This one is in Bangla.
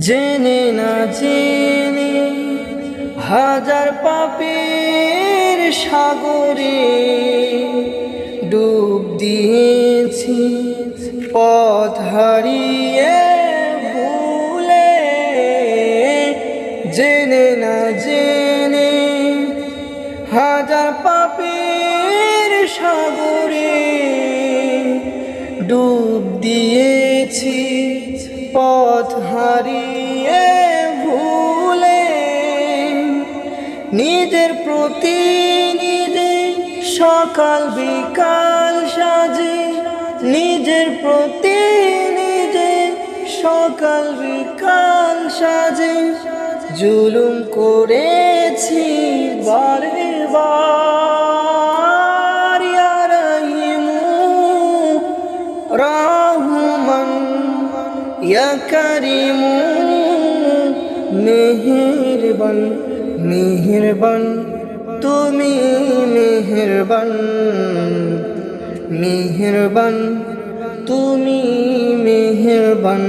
জেনে না জেনে হাজার পাপের সাগরে ডুব দিয়েছি, পথ হারিয়ে ভুলে। জেনে না জেনে হাজার পাপের সাগরে ডুব দিয়েছি। পথ হারিয়ে ভুলে নিজের প্রতি নিজে সকাল বিকাল সাজে, নিজের প্রতি নিজে সকাল বিকাল সাজে। জুলুম করেছি বারে বার রহিমু, রাহুমান। ইয়া করিম মেহেরবান মেহেরবান তুমি মেহেরবান মেহেরবান তুমি মেহেরবান।